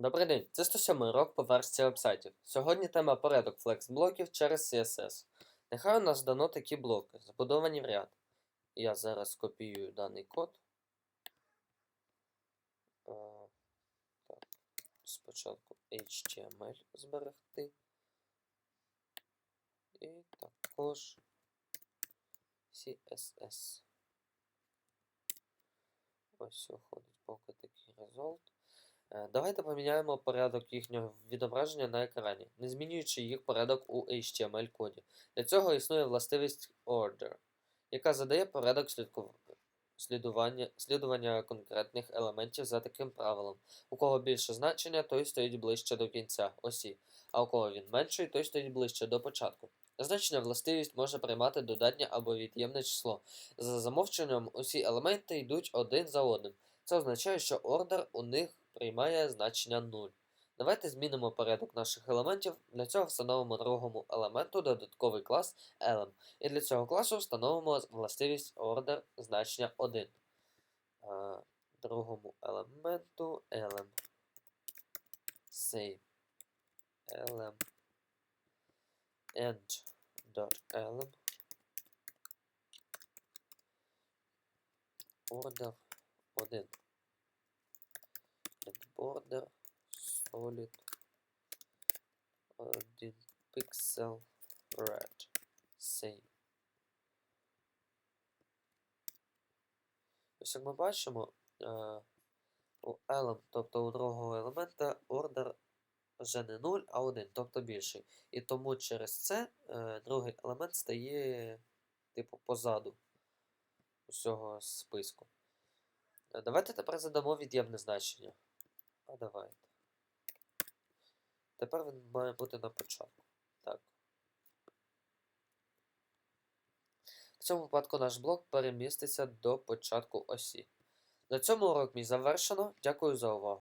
Добрий день, це 107 урок по версії вебсайтів. Сьогодні тема порядок флекс-блоків через CSS. Нехай у нас дано такі блоки, забудовані в ряд. Я зараз копіюю даний код. Так, спочатку HTML зберегти. І також CSS. Ось виходить поки такий result. Е, Давайте поміняємо порядок їхнього відображення на екрані, не змінюючи їх порядок у HTML-коді. Для цього існує властивість order, яка задає порядок слідування, слідування конкретних елементів за таким правилом. У кого більше значення, той стоїть ближче до кінця осі, а у кого він менший, той стоїть ближче до початку. Значна властивість може приймати додатнє або від'ємне число. За замовченням усі елементи йдуть один за одним. Це означає, що ордер у них приймає значення 0. Давайте змінимо порядок наших елементів. Для цього встановимо другому елементу додатковий клас element. І для цього класу встановимо властивість order значення 1. Другому елементу elem. Save elem end dot elem order 1 and border solid 1 pixel red save. Ось як ми бачимо, е, у element, тобто у другого елемента ордер вже не 0, а 1, тобто більший. І тому через це е, другий елемент стає, типу, позаду усього списку. Е, Давайте тепер задамо від'ємне значення. А давайте. Тепер він має бути на початку. Так. В цьому випадку наш блок переміститься до початку осі. На цьому урок мій завершено. Дякую за увагу.